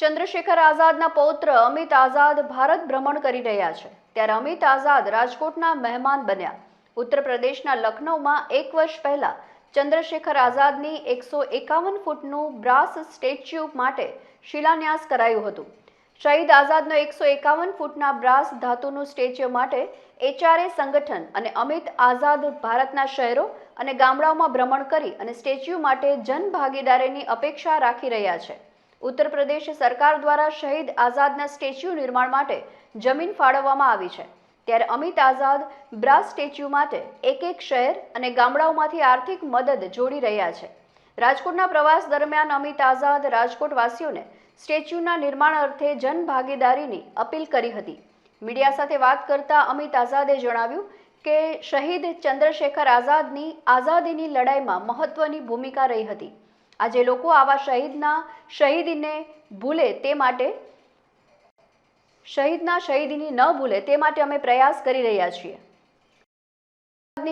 ચંદ્રશેખર આઝાદના પૌત્ર અમિત આઝાદ ભારત ભ્રમણ કરી રહ્યા છે. ત્યારે અમિત આઝાદ રાજકોટના મહેમાન બન્યા. ઉત્તર પ્રદેશના લખનૌમાં એક વર્ષ પહેલા ચંદ્રશેખર આઝાદની એકસો એકાવન ફૂટનું બ્રાસ સ્ટેચ્યુ માટે શિલાન્યાસ કરાયું હતું. શહીદ આઝાદનો એકસો એકાવન ફૂટના બ્રાસ ધાતુનું સ્ટેચ્યુ માટે એચઆરએ સંગઠન અને અમિત આઝાદ ભારતના શહેરો અને ગામડાઓમાં ભ્રમણ કરી અને સ્ટેચ્યુ માટે જનભાગીદારીની અપેક્ષા રાખી રહ્યા છે. ઉત્તર પ્રદેશ સરકાર દ્વારા શહીદ આઝાદના સ્ટેચ્યુ નિર્માણ માટે જમીન ફાળવવામાં આવી છે. ત્યારે અમિત આઝાદ બ્રાસ સ્ટેચ્યુ માટે એક એક શહેર અને ગામડાઓમાંથી આર્થિક મદદ જોડી રહ્યા છે. રાજકોટના પ્રવાસ દરમિયાન અમિત આઝાદ રાજકોટવાસીઓને સ્ટેચ્યુના નિર્માણ અર્થે જનભાગીદારીની અપીલ કરી હતી. મીડિયા સાથે વાત કરતા અમિત આઝાદે જણાવ્યું કે શહીદ ચંદ્રશેખર આઝાદની આઝાદીની લડાઈમાં મહત્વની ભૂમિકા રહી હતી. આજે લોકો આવા શહીદના શહીદીને ભૂલે તે માટે શહીદના શહીદીની ન ભૂલે તે માટે અમે પ્રયાસ કરી રહ્યા છીએ.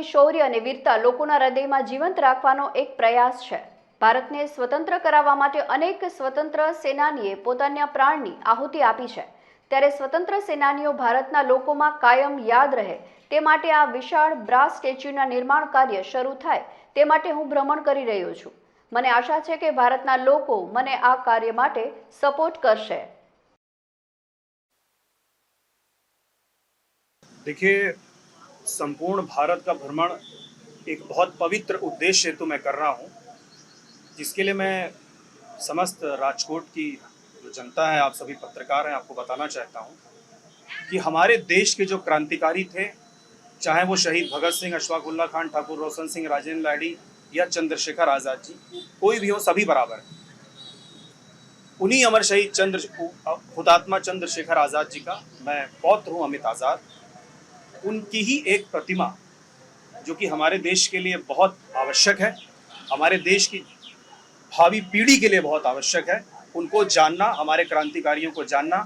શૌર્ય અને વીરતા લોકોના હૃદયમાં જીવંત રાખવાનો એક પ્રયાસ છે. ભારતને સ્વતંત્ર કરાવવા માટે અનેક સ્વતંત્ર સેનાનીએ પોતાના પ્રાણની આહુતિ આપી છે. ત્યારે સ્વતંત્ર સેનાનીઓ ભારતના લોકોમાં કાયમ યાદ રહે. તે માટે આ વિશાળ બ્રાસ સ્ટેચ્યુના નિર્માણ કાર્ય શરૂ થાય. તે માટે હું ભ્રમણ કરી રહ્યો છું. મને આશા છે કે ભારતના લોકો મને આ કાર્ય માટે સપોર્ટ કરશે देखिए संपूर्ण भारत का भ्रमण एक बहुत पवित्र उद्देश्य हेतु मैं कर रहा हूँ जिसके लिए मैं समस्त राजकोट की जो जनता है आप सभी पत्रकार हैं आपको बताना चाहता हूँ कि हमारे देश के जो क्रांतिकारी थे चाहे वो शहीद भगत सिंह अशफाकुल्ला खान ठाकुर रोशन सिंह राजेंद्र लाडी या चंद्रशेखर आज़ाद जी, कोई भी हो, सभी बराबर हैं। उन्हीं अमर शहीद चंद्र, हुतात्मा चंद्रशेखर आज़ाद जी का मैं पौत्र हूँ, अमित आज़ाद। उनकी ही एक प्रतिमा, जो कि हमारे देश के लिए बहुत आवश्यक है, हमारे देश की भावी पीढ़ी के लिए बहुत आवश्यक है। उनको जानना, हमारे क्रांतिकारियों को जानना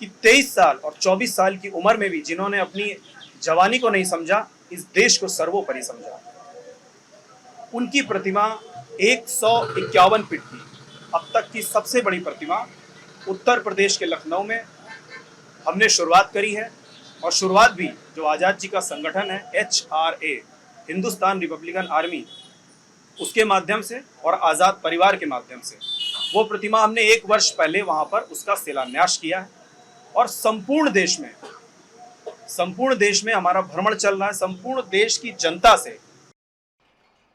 कि 23 साल और 24 साल की उम्र में भी जिन्होंने अपनी जवानी को नहीं समझा, इस देश को सर्वोपरि समझा। उनकी प्रतिमा एक सौ इक्यावन फीट की अब तक की सबसे बड़ी प्रतिमा उत्तर प्रदेश के लखनऊ में हमने शुरुआत करी है और शुरुआत भी जो आज़ाद जी का संगठन है, H R A, Hindustan Republican Army, उसके माध्यम से और आज़ाद परिवार के माध्यम से। वो प्रतिमा हमने एक वर्ष पहले वहाँ पर उसका शिलान्यास किया है और संपूर्ण देश में, संपूर्ण देश में हमारा भ्रमण चल रहा है। संपूर्ण देश की जनता से